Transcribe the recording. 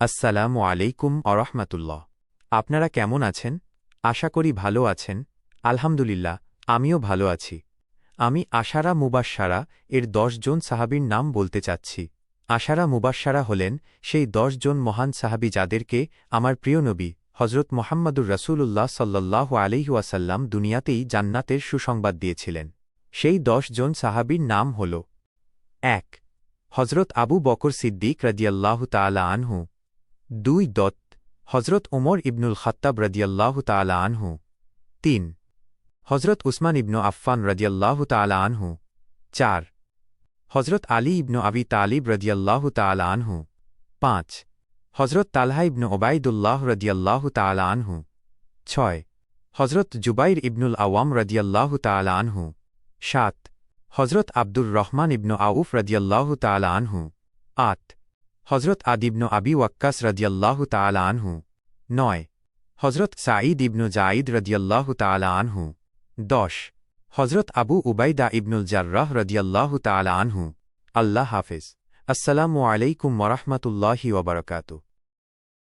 আসসালামু আলাইকুম আরহামাতুল্লাহ আপনারা কেমন আছেন? আশা করি ভালো আছেন। আলহামদুলিল্লাহ, আমিও ভালো আছি। আমি আশারা মুবাশশারা এর জন সাহাবীর নাম বলতে চাচ্ছি। আশারা মুবাশশারা হলেন সেই জন মহান সাহাবী যাদেরকে আমার প্রিয় নবী হজরত মোহাম্মদুর রসুল্লাহ সাল্লাহ আলিহাসাল্লাম দুনিয়াতেই জান্নাতের সুসংবাদ দিয়েছিলেন। সেই জন সাহাবীর নাম হল এক হজরত আবু বকর সিদ্দিক রদিয়াল্লাহ তালা আনহু দুই দত হজরত ওমর ইবনুল খত্তাব রদিয়াল্লাহ তালা আনহু। তিন হজরত উসমান ইবনু আফফান রদিয়াল্লাহ তালা আনহু। চার হজরত আলী ইবনু আবি তালিব রদিয়াল্লাহ তালা আনহু। পাঁচ হজরত তালহা ইবনু ওবায়দুল্লাহ রদিয়াল্লাহ তালা আনহু। ছয় হজরত জুবাইর ইবনুল আওয়াম রদিয়াল্লাহ তালা আনহু। সাত হজরত আব্দুর রহমান ইবনু আউফ রদিয়াল্লাহ তালা আনহু। আট হজরত আদিবনু আবি ওয়াক্কাস রদিয়াল্লাহ তালা আনহু। নয়। হজরত সাঈদ ইবনু জাঈদ রদিয়াল্লাহ তালা আনহু। দশ। হজরত আবু উবাইদা ইবনুল জার্রাহ রদিয়াল্লাহ তালা আনহু। আল্লাহ হাফিজ। আসসালামু আলাইকুম ওরহমতুল্লাহি ওবরকাতু